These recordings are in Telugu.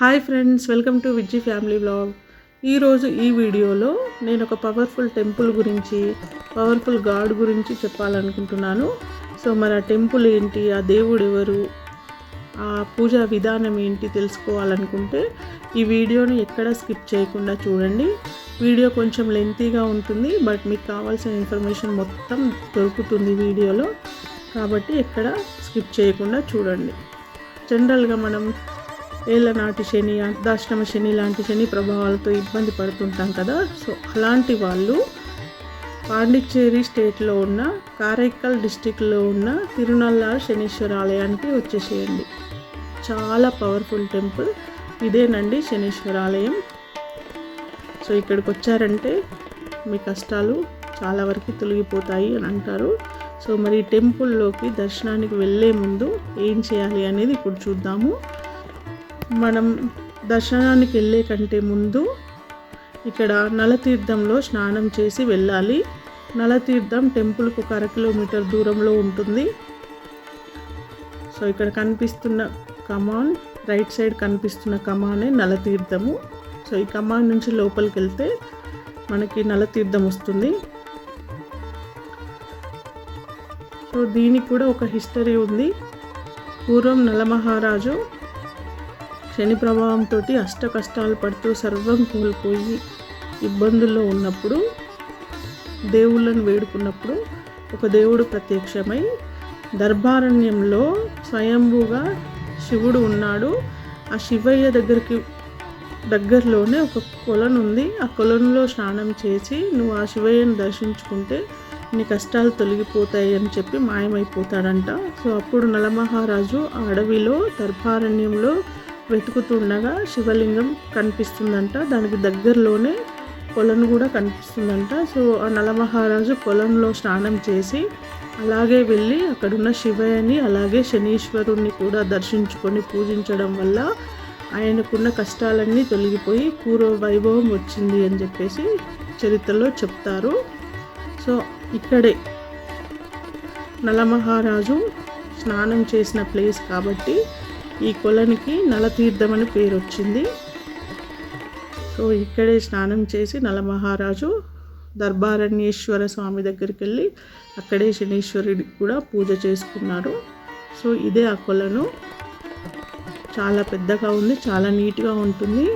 Hi friends welcome to Vijji family blog. ఈరోజు ఈ వీడియోలో నేను ఒక పవర్ఫుల్ టెంపుల్ గురించి పవర్ఫుల్ గాడ్ గురించి చెప్పాలనుకుంటున్నాను. సో మరి ఆ టెంపుల్ ఏంటి ఆ దేవుడు ఎవరు ఆ పూజా విధానం ఏంటి తెలుసుకోవాలనుకుంటే ఈ వీడియోని ఎక్కడ స్కిప్ చేయకుండా చూడండి. వీడియో కొంచెం లెంతీగా ఉంటుంది బట్ మీకు కావాల్సిన ఇన్ఫర్మేషన్ మొత్తం దొరుకుతుంది వీడియోలో. కాబట్టి ఎక్కడ స్కిప్ చేయకుండా చూడండి. జనరల్గా మనం ఏళ్ళనాటి శని అర్ధాశ్రమ శని లాంటి శని ప్రభావాలతో ఇబ్బంది పడుతుంటాం కదా. సో అలాంటి వాళ్ళు పాండిచ్చేరి స్టేట్లో ఉన్న కారైకల్ డిస్టిక్లో ఉన్న తిరునల్లార్ శనీశ్వర ఆలయానికి వచ్చేసేయండి. చాలా పవర్ఫుల్ టెంపుల్. ఇదేనండి శనీశ్వర ఆలయం. సో ఇక్కడికి వచ్చారంటే మీ కష్టాలు చాలా వరకు తొలగిపోతాయి అని అంటారు. సో మరి టెంపుల్లోకి దర్శనానికి వెళ్ళే ముందు ఏం చేయాలి అనేది ఇప్పుడు చూద్దాము. మనం దర్శనానికి వెళ్ళే కంటే ముందు ఇక్కడ నలతీర్థంలో స్నానం చేసి వెళ్ళాలి. నలతీర్థం టెంపుల్కు ఒక అర కిలోమీటర్ దూరంలో ఉంటుంది. సో ఇక్కడ కనిపిస్తున్న కమాన్ రైట్ సైడ్ కనిపిస్తున్న కమానే నలతీర్థము. సో ఈ కమాన్ నుంచి లోపలికి వెళ్తే మనకి నలతీర్థం వస్తుంది. సో దీనికి కూడా ఒక హిస్టరీ ఉంది. పూర్వం నలమహారాజు శని ప్రభావంతో అష్ట కష్టాలు పడుతూ సర్వం కోల్పోయి ఇబ్బందుల్లో ఉన్నప్పుడు దేవుళ్ళను వేడుకున్నప్పుడు ఒక దేవుడు ప్రత్యక్షమై దర్భారణ్యంలో స్వయంభూగా శివుడు ఉన్నాడు. ఆ శివయ్య దగ్గరికి దగ్గరలోనే ఒక కొలను ఉంది. ఆ కొలనులో స్నానం చేసి నువ్వు ఆ శివయ్యను దర్శించుకుంటే నీ కష్టాలు తొలగిపోతాయి అని చెప్పి మాయమైపోతాడంట. సో అప్పుడు నలమహారాజు ఆ అడవిలో దర్భారణ్యంలో వెతుకుతుండగా శివలింగం కనిపిస్తుందంట. దానికి దగ్గరలోనే కొలను కూడా కనిపిస్తుందంట. సో ఆ నలమహారాజు కొలంలో స్నానం చేసి అలాగే వెళ్ళి అక్కడున్న శివయ్యని అలాగే శనీశ్వరుణ్ణి కూడా దర్శించుకొని పూజించడం వల్ల ఆయనకున్న కష్టాలన్నీ తొలగిపోయి పూర్వ వైభవం వచ్చింది అని చెప్పేసి చరిత్రలో చెప్తారు. సో ఇక్కడే నలమహారాజు స్నానం చేసిన ప్లేస్ కాబట్టి ఈ కొలనికి నలతీర్థం అని పేరు వచ్చింది సో ఇక్కడే స్నానం చేసి నలమహారాజు దర్బారణ్యేశ్వర స్వామి దగ్గరికి వెళ్ళి అక్కడే శనీశ్వరుడికి కూడా పూజ చేసుకున్నారు సో ఇదే ఆ కొలను. చాలా పెద్దగా ఉంది చాలా నీట్గా ఉంటుంది.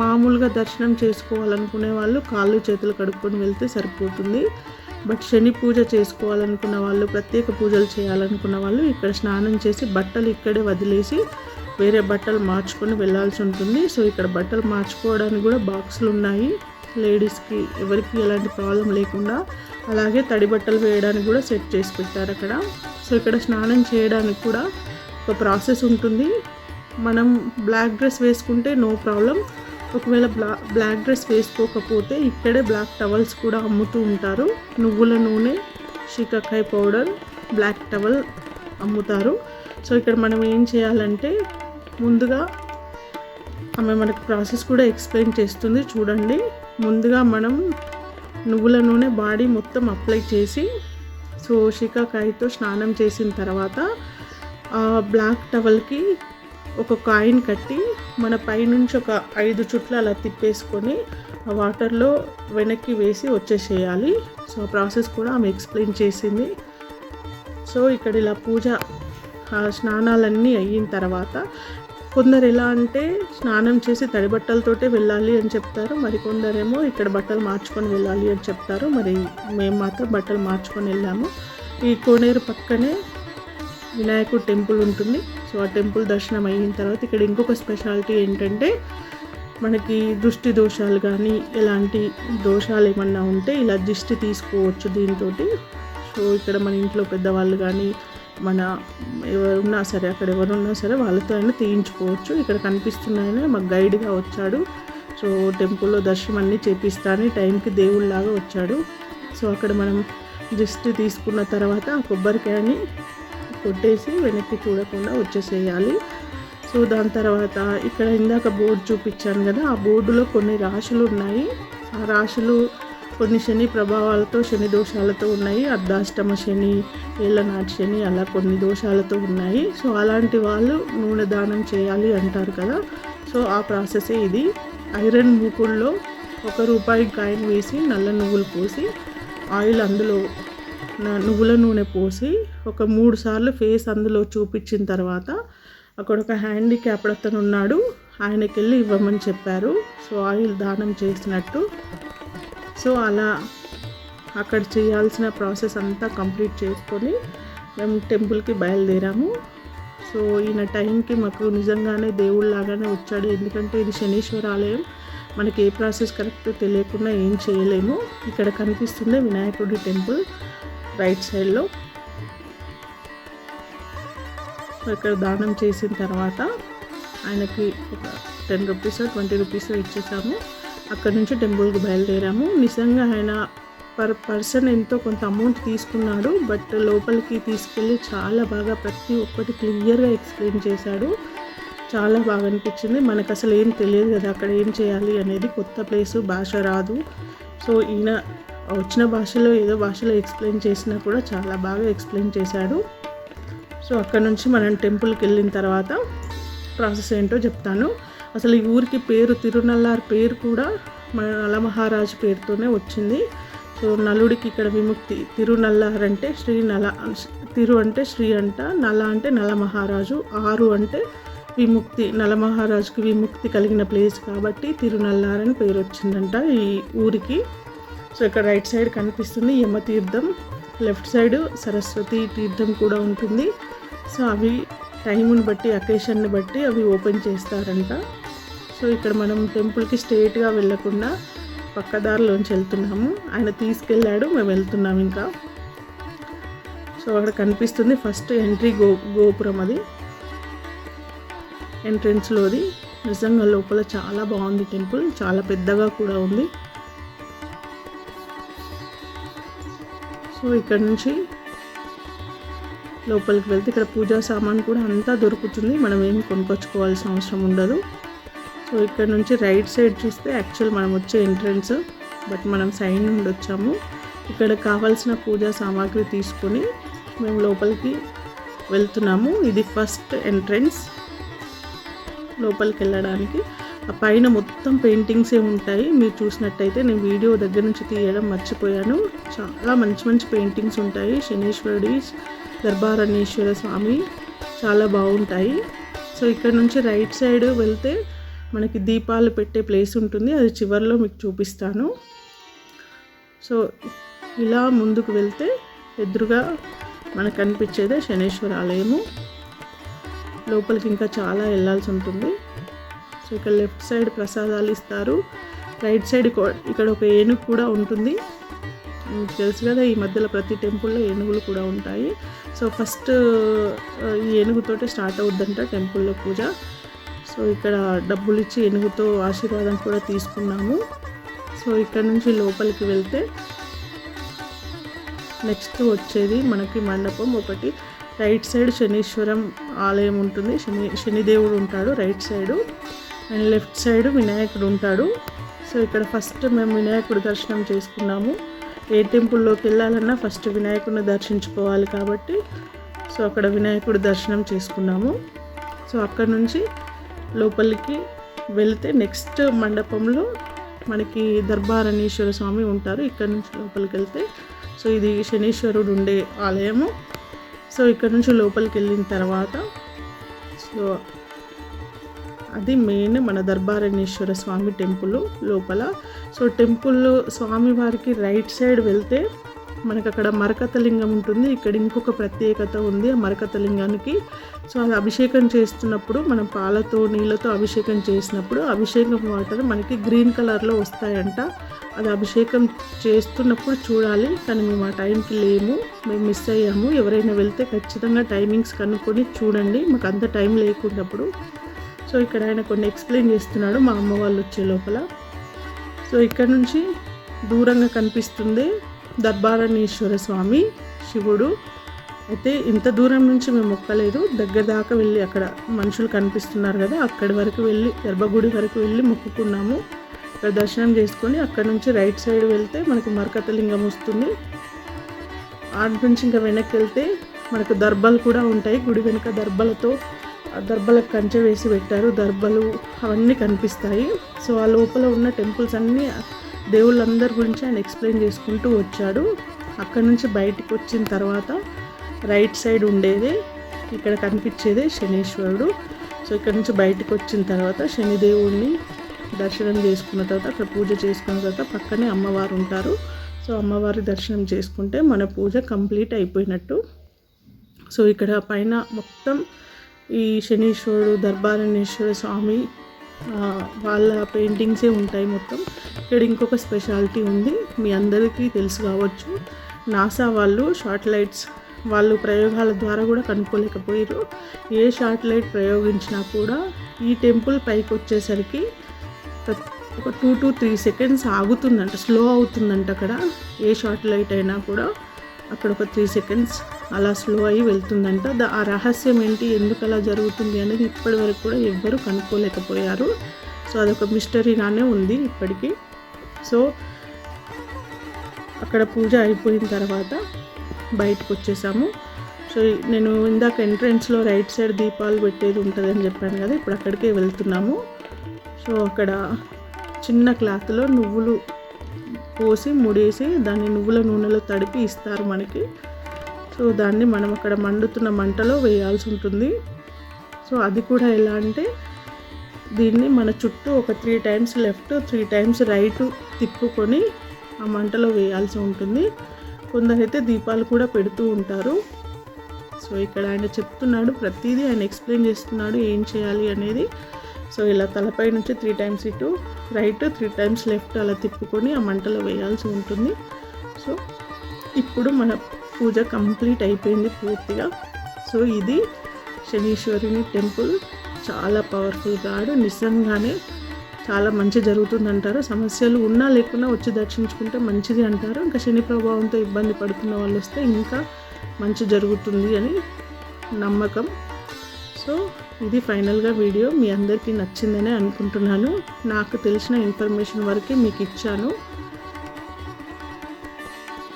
మామూలుగా దర్శనం చేసుకోవాలనుకునే వాళ్ళు కాళ్ళు చేతులు కడుక్కొని వెళ్తే సరిపోతుంది. బట్ శని పూజ చేసుకోవాలనుకున్న వాళ్ళు ప్రత్యేక పూజలు చేయాలనుకున్న వాళ్ళు ఇక్కడ స్నానం చేసి బట్టలు ఇక్కడే వదిలేసి వేరే బట్టలు మార్చుకొని వెళ్ళాల్సి ఉంటుంది. సో ఇక్కడ బట్టలు మార్చుకోవడానికి కూడా బాక్సులు ఉన్నాయి. లేడీస్కి ఎవరికి ఎలాంటి ప్రాబ్లం లేకుండా అలాగే తడి బట్టలు వేయడానికి కూడా సెట్ చేసి పెట్టారు అక్కడ. సో ఇక్కడ స్నానం చేయడానికి కూడా ఒక ప్రాసెస్ ఉంటుంది. మనం బ్లాక్ డ్రెస్ వేసుకుంటే నో ప్రాబ్లం ఒకవేళ బ్లా బ్లాక్ డ్రెస్ వేసుకోకపోతే ఇక్కడే బ్లాక్ టవల్స్ కూడా అమ్ముతూ ఉంటారు. నువ్వుల నూనె శీకాకాయ పౌడర్ బ్లాక్ టవల్ అమ్ముతారు. సో ఇక్కడ మనం ఏం చేయాలంటే ముందుగా ఆమె మనకు ప్రాసెస్ కూడా ఎక్స్ప్లెయిన్ చేస్తుంది. చూడండి. ముందుగా మనం నువ్వుల నూనె బాడీ మొత్తం అప్లై చేసి సో శీకాకాయతో స్నానం చేసిన తర్వాత బ్లాక్ టవల్కి ఒక కాయిన్ కట్టి మన పైనుంచి ఒక ఐదు చుట్లు అలా తిప్పేసుకొని ఆ వాటర్లో వెనక్కి వేసి వచ్చేసేయాలి. సో ఆ ప్రాసెస్ కూడా ఆమె ఎక్స్ప్లెయిన్ చేసింది. సో ఇక్కడ ఇలా పూజ స్నానాలన్నీ అయిన తర్వాత కొందరు ఎలా అంటే స్నానం చేసి తడి బట్టలతోటే వెళ్ళాలి అని చెప్తారు. మరి కొందరేమో ఇక్కడ బట్టలు మార్చుకొని వెళ్ళాలి అని చెప్తారు. మరి మేము మాత్రం బట్టలు మార్చుకొని వెళ్ళాము. ఈ కోనేరు పక్కనే వినాయకుడు టెంపుల్ ఉంటుంది. సో ఆ టెంపుల్ దర్శనం అయిన తర్వాత ఇక్కడ ఇంకొక స్పెషాలిటీ ఏంటంటే మనకి దృష్టి దోషాలు కానీ ఎలాంటి దోషాలు ఏమన్నా ఉంటే ఇలా దిష్టి తీసుకోవచ్చు దీంతో సో ఇక్కడ మన ఇంట్లో పెద్దవాళ్ళు కానీ మన ఎవరున్నా సరే అక్కడ ఎవరున్నా సరే వాళ్ళతో అయినా తీయించుకోవచ్చు. ఇక్కడ కనిపిస్తున్నాయని మాకు గైడ్గా వచ్చాడు. సో టెంపుల్లో దర్శనం అన్నీ చేపిస్తాను టైంకి దేవుళ్ళలాగా వచ్చాడు. సో అక్కడ మనం దిష్టి తీసుకున్న తర్వాత కొబ్బరికాయని కొట్టేసి వెనక్కి చూడకుండా వచ్చేసేయాలి. సో దాని తర్వాత ఇక్కడ ఇందాక బోర్డు చూపించాను కదా ఆ బోర్డులో కొన్ని రాశులు ఉన్నాయి. ఆ రాశులు కొన్ని శని ప్రభావాలతో శని దోషాలతో ఉన్నాయి. అర్ధాష్టమ శని ఏళ్ళనాటి శని అలా కొన్ని దోషాలతో ఉన్నాయి. సో అలాంటి వాళ్ళు నూనె దానం చేయాలి అంటారు కదా. సో ఆ ప్రాసెసే ఇది. ఐరన్ మూకుల్లో ఒక రూపాయి కాయిన్ వేసి నల్ల నువ్వులు పోసి ఆయిల్ అందులో నువ్వుల నూనె పోసి ఒక మూడు సార్లు ఫేస్ అందులో చూపించిన తర్వాత అక్కడ ఒక హ్యాండిక్యాప్డ్ అతను ఉన్నాడు. ఆయనకి వెళ్ళి ఇవ్వమని చెప్పారు. సో ఆయిల్ దానం చేసినట్టు. సో అలా అక్కడ చేయాల్సిన ప్రాసెస్ అంతా కంప్లీట్ చేసుకొని మేము టెంపుల్కి బయలుదేరాము. సో ఈయన టైంకి మాకు నిజంగానే దేవుళ్ళలాగానే వచ్చాడు. ఎందుకంటే ఇది శనీశ్వర ఆలయం మనకి ఏ ప్రాసెస్ కరెక్ట్ తెలియకుండా ఏం చేయలేము. ఇక్కడ కనిపిస్తుంది వినాయకుడి టెంపుల్. రైట్ సైడ్లో. ఇక్కడ దానం చేసిన తర్వాత ఆయనకి ఒక టెన్ రూపీస్ ట్వంటీ రూపీస్ ఇచ్చేసాము. అక్కడ నుంచి టెంపుల్కి బయలుదేరాము. నిజంగా ఆయన పర్ పర్సన్ ఎంతో కొంత అమౌంట్ తీసుకున్నాడు. బట్ లోపలికి తీసుకెళ్ళి చాలా బాగా ప్రతి ఒక్కటి క్లియర్గా ఎక్స్ప్లెయిన్ చేశాడు. చాలా బాగా అనిపించింది. మనకు అసలు ఏం తెలియదు కదా అక్కడ ఏం చేయాలి అనేది కొత్త ప్లేసు భాష రాదు. సో ఈయన వచ్చిన భాషలో ఏదో భాషలో ఎక్స్ప్లెయిన్ చేసినా కూడా చాలా బాగా ఎక్స్ప్లెయిన్ చేశాడు. సో అక్కడ నుంచి మనం టెంపుల్కి వెళ్ళిన తర్వాత ప్రాసెస్ ఏంటో చెప్తాను. అసలు ఈ ఊరికి పేరు తిరునల్లార్ పేరు కూడా మన నలమహారాజు పేరుతోనే వచ్చింది. సో నలుడికి ఇక్కడ విముక్తి తిరునల్లార్ అంటే శ్రీ నల తిరు అంటే శ్రీ అంట నల అంటే నలమహారాజు ఆరు అంటే విముక్తి నలమహారాజుకి విముక్తి కలిగిన ప్లేస్ కాబట్టి తిరునల్లార్ అని పేరు వచ్చిందంట ఈ ఊరికి. సో ఇక్కడ రైట్ సైడ్ కనిపిస్తుంది యమతీర్థం లెఫ్ట్ సైడ్ సరస్వతి తీర్థం కూడా ఉంటుంది. సో అవి టైంని బట్టి అకేషన్ని బట్టి అవి ఓపెన్ చేస్తారంట. సో ఇక్కడ మనం టెంపుల్కి స్ట్రేట్గా వెళ్ళకుండా పక్కదారిలోంచి వెళ్తున్నాము. ఆయన తీసుకెళ్ళాడు మేము వెళ్తున్నాం ఇంకా. సో అక్కడ కనిపిస్తుంది ఫస్ట్ ఎంట్రీ గో గోపురం అది. ఎంట్రెన్స్లోది. నిజంగా లోపల చాలా బాగుంది టెంపుల్ చాలా పెద్దగా కూడా ఉంది. సో ఇక్కడ నుంచి లోపలికి వెళ్తే ఇక్కడ పూజా సామాన్ కూడా అంతా దొరుకుతుంది. మనం ఏం కొనుక్కొచ్చుకోవాల్సిన అవసరం ఉండదు. సో ఇక్కడ నుంచి రైట్ సైడ్ చూస్తే యాక్చువల్ మనం వచ్చే ఎంట్రన్స్ బట్ మనం సైడ్ నుండి వచ్చాము. ఇక్కడ కావాల్సిన పూజా సామాగ్రి తీసుకొని మేము లోపలికి వెళ్తున్నాము. ఇది ఫస్ట్ ఎంట్రన్స్ లోపలికి వెళ్ళడానికి. పైన మొత్తం పెయింటింగ్సే ఉంటాయి. మీరు చూసినట్టయితే నేను వీడియో దగ్గర నుంచి తీయడం మర్చిపోయాను. చాలా మంచి మంచి పెయింటింగ్స్ ఉంటాయి. శనీశ్వరుడి దర్బారణేశ్వర స్వామి చాలా బాగుంటాయి. సో ఇక్కడ నుంచి రైట్ సైడ్ వెళ్తే మనకి దీపాలు పెట్టే ప్లేస్ ఉంటుంది. అది చివరిలో మీకు చూపిస్తాను. సో ఇలా ముందుకు వెళ్తే ఎదురుగా మనకు కనిపించేదే శనేశ్వర ఆలయము. లోపలికి ఇంకా చాలా వెళ్ళాల్సి ఉంటుంది. సో ఇక్కడ లెఫ్ట్ సైడ్ ప్రసాదాలు ఇస్తారు. రైట్ సైడ్ ఇక్కడ ఒక ఏనుగు కూడా ఉంటుంది. తెలుసు కదా ఈ మధ్యలో ప్రతి టెంపుల్లో ఏనుగులు కూడా ఉంటాయి. సో ఫస్ట్ ఈ ఏనుగుతోటే స్టార్ట్ అవుద్దంట టెంపుల్లో పూజ. సో ఇక్కడ డబ్బులు ఇచ్చి ఏనుగుతో ఆశీర్వాదం కూడా తీసుకున్నాము. సో ఇక్కడ నుంచి లోపలికి వెళ్తే నెక్స్ట్ వచ్చేది మనకి మండపం ఒకటి. రైట్ సైడ్ శనీశ్వరం ఆలయం ఉంటుంది. శని శనిదేవుడు ఉంటాడు right side and left side వినాయకుడు ఉంటాడు. సో ఇక్కడ ఫస్ట్ మేము వినాయకుడు దర్శనం చేసుకున్నాము. ఏ టెంపుల్లోకి వెళ్ళాలన్నా ఫస్ట్ వినాయకుడిని దర్శించుకోవాలి కాబట్టి సో అక్కడ వినాయకుడు దర్శనం చేసుకున్నాము. సో అక్కడ నుంచి లోపలికి వెళితే నెక్స్ట్ మండపంలో మనకి దర్బారణీశ్వర స్వామి ఉంటారు. ఇక్కడ నుంచి లోపలికి వెళ్తే సో ఇది శనీశ్వరుడు ఉండే ఆలయము. సో ఇక్కడ నుంచి లోపలికి వెళ్ళిన తర్వాత సో అది మెయిన్ మన దర్బారణేశ్వర స్వామి టెంపుల్ లోపల. సో టెంపుల్ స్వామివారికి రైట్ సైడ్ వెళ్తే మనకు అక్కడ మరకతలింగం ఉంటుంది. ఇక్కడ ఇంకొక ప్రత్యేకత ఉంది ఆ మరకతలింగానికి. సో అది అభిషేకం చేస్తున్నప్పుడు మనం పాలతో నీళ్ళతో అభిషేకం చేసినప్పుడు అభిషేకం వాటర్ మనకి గ్రీన్ కలర్లో వస్తాయంట. అది అభిషేకం చేస్తున్నప్పుడు చూడాలి. కానీ మేము ఆ టైంకి లేము. మేము మిస్ అయ్యాము. ఎవరైనా వెళ్తే ఖచ్చితంగా టైమింగ్స్ కనుక్కొని చూడండి. మాకు అంత టైం లేకున్నప్పుడు సో ఇక్కడ ఆయన కొన్ని ఎక్స్ప్లెయిన్ చేస్తున్నాడు మా అమ్మ వాళ్ళు వచ్చే లోపల. సో ఇక్కడ నుంచి దూరంగా కనిపిస్తుంది దర్బారణీశ్వర స్వామి శివుడు. అయితే ఇంత దూరం నుంచి మేము మొక్కలేదు. దగ్గర దాకా వెళ్ళి అక్కడ మనుషులు కనిపిస్తున్నారు కదా అక్కడి వరకు వెళ్ళి గర్భగుడి వరకు వెళ్ళి మొక్కుకున్నాము. ఇక్కడ దర్శనం చేసుకొని అక్కడ నుంచి రైట్ సైడ్ వెళ్తే మనకు మరకతలింగం వస్తుంది. ఆడ నుంచి ఇంకా వెనక్కి వెళ్తే మనకు దర్బాలు కూడా ఉంటాయి. గుడి వెనుక దర్బాలతో ఆ కంచె వేసి పెట్టారు. దర్బాలు అవన్నీ కనిపిస్తాయి. సో ఆ లోపల ఉన్న టెంపుల్స్ అన్నీ దేవుళ్ళందరి గురించి ఆయన ఎక్స్ప్లెయిన్ చేసుకుంటూ వచ్చాడు. అక్కడ నుంచి బయటికి వచ్చిన తర్వాత రైట్ సైడ్ ఉండేదే. ఇక్కడ కనిపించేదే శనీశ్వరుడు. సో ఇక్కడ నుంచి బయటకు వచ్చిన తర్వాత శనిదేవుడిని దర్శనం చేసుకున్న తర్వాత అక్కడ పూజ చేసుకున్న తర్వాత పక్కనే అమ్మవారు ఉంటారు. సో అమ్మవారి దర్శనం చేసుకుంటే మన పూజ కంప్లీట్ అయిపోయినట్టు. సో ఇక్కడ పైన మొత్తం ఈ శనీశ్వరుడు దర్బారణేశ్వర స్వామి వాళ్ళ పెయింటింగ్సే ఉంటాయి మొత్తం. ఇక్కడ ఇంకొక స్పెషాలిటీ ఉంది మీ అందరికీ తెలుసు కావచ్చు. నాసా వాళ్ళు షార్ట్ లైట్స్ వాళ్ళు ప్రయోగాల ద్వారా కూడా కనుక్కోలేకపోయారు ఏ షార్ట్ లైట్ ప్రయోగించినా కూడా ఈ టెంపుల్ పైకి వచ్చేసరికి ఒక టూ టు త్రీ సెకండ్స్ ఆగుతుందంట స్లో అవుతుందంట అక్కడ. ఏ షార్ట్ లైట్ అయినా కూడా అక్కడ ఒక త్రీ సెకండ్స్ అలా స్లో అయ్యి వెళ్తుందంట. ఆ రహస్యం ఏంటి? ఎందుకు అలా జరుగుతుంది అనేది ఇప్పటి వరకు కూడా ఎవ్వరూ కనుక్కోలేకపోయారు. సో అదొక మిస్టరీగానే ఉంది ఇప్పటికీ. సో అక్కడ పూజ అయిపోయిన తర్వాత బయటకు వచ్చేసాము. సో నేను ఇందాక ఎంట్రెన్స్లో రైట్ సైడ్ దీపాలు పెట్టేది ఉంటుందని చెప్పాను కదా ఇప్పుడు అక్కడికే వెళ్తున్నాము. సో అక్కడ చిన్న క్లాత్లో నువ్వులు పోసి ముడేసి దాన్ని నువ్వుల నూనెలో తడిపి ఇస్తారు మనకి. సో దాన్ని మనం అక్కడ మండుతున్న మంటలో వేయాల్సి ఉంటుంది. సో అది కూడా ఎలా అంటే దీన్ని మన చుట్టూ ఒక three times left three times right తిప్పుకొని ఆ మంటలో వేయాల్సి ఉంటుంది. కొందరైతే దీపాలు కూడా పెడుతూ ఉంటారు. సో ఇక్కడ ఆయన చెప్తున్నాడు ప్రతిదీ ఆయన ఎక్స్ప్లెయిన్ చేస్తున్నాడు ఏం చేయాలి అనేది. సో ఇలా తలపై నుంచి త్రీ టైమ్స్ ఇటు రైట్ త్రీ టైమ్స్ లెఫ్ట్ అలా తిప్పుకొని ఆ మంటలో వేయాల్సి ఉంటుంది. సో ఇప్పుడు మన పూజ కంప్లీట్ అయిపోయింది పూర్తిగా. సో ఇది శనీశ్వరుని టెంపుల్. చాలా పవర్ఫుల్ గాడు. నిజంగానే చాలా మంచి జరుగుతుంది అంటారు సమస్యలు ఉన్నా లేకున్నా వచ్చి దర్శించుకుంటే మంచిది అంటారు. ఇంకా శని ప్రభావంతో ఇబ్బంది పడుతున్న వాళ్ళు వస్తే ఇంకా మంచి జరుగుతుంది అని నమ్మకం. సో ఇది ఫైనల్గా వీడియో. మీ అందరికీ నచ్చిందనే అనుకుంటున్నాను. నాకు తెలిసిన ఇన్ఫర్మేషన్ వరకే మీకు ఇచ్చాను.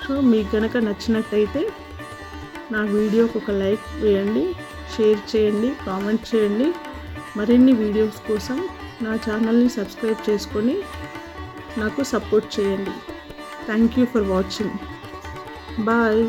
సో మీకు కనుక నచ్చినట్టయితే నా వీడియోకి ఒక లైక్ వేయండి షేర్ చేయండి కామెంట్ చేయండి. మరిన్ని వీడియోస్ కోసం నా ఛానల్ని సబ్స్క్రైబ్ చేసుకొని నాకు సపోర్ట్ చేయండి. Thank you for watching. Bye.